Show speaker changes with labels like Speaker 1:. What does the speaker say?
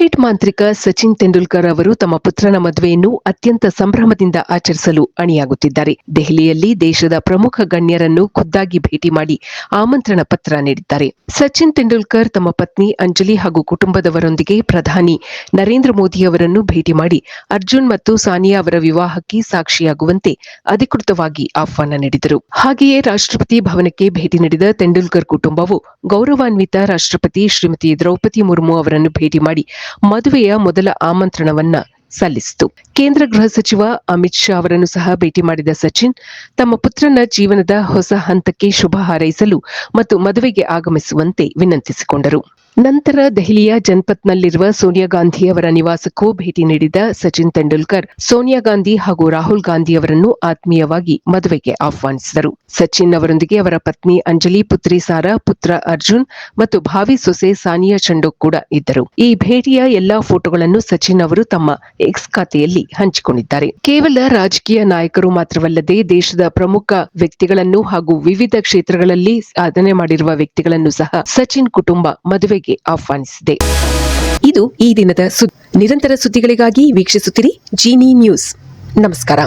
Speaker 1: Cricket ಮಾಂತ್ರಿಕ ಸಚಿನ್ ತೆಂಡೂಲ್ಕರ್ ಅವರು ತಮ್ಮ ಪುತ್ರನ ಮದುವೆಯನ್ನು ಅತ್ಯಂತ ಸಂಭ್ರಮದಿಂದ ಆಚರಿಸಲು ಅಣಿಯಾಗುತ್ತಿದ್ದಾರೆ. ದೆಹಲಿಯಲ್ಲಿ ದೇಶದ ಪ್ರಮುಖ ಗಣ್ಯರನ್ನು ಖುದ್ದಾಗಿ ಭೇಟಿ ಮಾಡಿ ಆಮಂತ್ರಣ ಪತ್ರ ನೀಡಿದ್ದಾರೆ. ಸಚಿನ್ ತೆಂಡೂಲ್ಕರ್ ತಮ್ಮ ಪತ್ನಿ ಅಂಜಲಿ ಹಾಗೂ ಕುಟುಂಬದವರೊಂದಿಗೆ ಪ್ರಧಾನಿ ನರೇಂದ್ರ ಮೋದಿ ಅವರನ್ನು ಭೇಟಿ ಮಾಡಿ ಅರ್ಜುನ್ ಮತ್ತು ಸಾನಿಯಾ ಅವರ ವಿವಾಹಕ್ಕೆ ಸಾಕ್ಷಿಯಾಗುವಂತೆ ಅಧಿಕೃತವಾಗಿ ಆಹ್ವಾನ ನೀಡಿದರು. ಹಾಗೆಯೇ ರಾಷ್ಟ್ರಪತಿ ಭವನಕ್ಕೆ ಭೇಟಿ ನೀಡಿದ ತೆಂಡೂಲ್ಕರ್ ಕುಟುಂಬವು ಗೌರವಾನ್ವಿತ ರಾಷ್ಟ್ರಪತಿ ಶ್ರೀಮತಿ ದ್ರೌಪದಿ ಮುರ್ಮು ಅವರನ್ನು ಭೇಟಿ ಮಾಡಿ ಮದುವೆಯ ಮೊದಲ ಆಮಂತ್ರಣವನ್ನ ಸಲ್ಲಿಸಿತು. ಕೇಂದ್ರ ಗೃಹ ಸಚಿವ ಅಮಿತ್ ಶಾ ಅವರನ್ನು ಸಹ ಭೇಟಿ ಮಾಡಿದ ಸಚಿನ್, ತಮ್ಮ ಪುತ್ರನ ಜೀವನದ ಹೊಸ ಹಂತಕ್ಕೆ ಶುಭ ಹಾರೈಸಲು ಮತ್ತು ಮದುವೆಗೆ ಆಗಮಿಸುವಂತೆ ವಿನಂತಿಸಿಕೊಂಡರು. ನಂತರ ದೆಹಲಿಯ ಜನಪತ್ನಲ್ಲಿರುವ ಸೋನಿಯಾ ಗಾಂಧಿ ಅವರ ನಿವಾಸಕ್ಕೂ ಭೇಟಿ ನೀಡಿದ ಸಚಿನ್ ತೆಂಡೂಲ್ಕರ್, ಸೋನಿಯಾ ಗಾಂಧಿ ಹಾಗೂ ರಾಹುಲ್ ಗಾಂಧಿ ಅವರನ್ನು ಆತ್ಮೀಯವಾಗಿ ಮದುವೆಗೆ ಆಹ್ವಾನಿಸಿದರು. ಸಚಿನ್ ಅವರೊಂದಿಗೆ ಅವರ ಪತ್ನಿ ಅಂಜಲಿ, ಪುತ್ರಿ ಸಾರಾ, ಪುತ್ರ ಅರ್ಜುನ್ ಮತ್ತು ಭಾವಿ ಸೊಸೆ ಸಾನಿಯಾ ಚಂಡೋಕ್ ಕೂಡ ಇದ್ದರು. ಈ ಭೇಟಿಯ ಎಲ್ಲಾ ಫೋಟೋಗಳನ್ನು ಸಚಿನ್ ಅವರು ತಮ್ಮ ಎಕ್ಸ್ ಖಾತೆಯಲ್ಲಿ ಹಂಚಿಕೊಂಡಿದ್ದಾರೆ. ಕೇವಲ ರಾಜಕೀಯ ನಾಯಕರು ಮಾತ್ರವಲ್ಲದೆ ದೇಶದ ಪ್ರಮುಖ ವ್ಯಕ್ತಿಗಳನ್ನು ಹಾಗೂ ವಿವಿಧ ಕ್ಷೇತ್ರಗಳಲ್ಲಿ ಸಾಧನೆ ಮಾಡಿರುವ ವ್ಯಕ್ತಿಗಳನ್ನು ಸಹ ಸಚಿನ್ ಕುಟುಂಬ ಮದುವೆಗೆ ಆಹ್ವಾನಿಸಿದೆ. ಇದು ಈ ದಿನದ ಸುದ್ದಿ. ನಿರಂತರ ಸುದ್ದಿಗಳಿಗಾಗಿ ವೀಕ್ಷಿಸುತ್ತಿರಿ ಜೀನಿ ನ್ಯೂಸ್. ನಮಸ್ಕಾರ.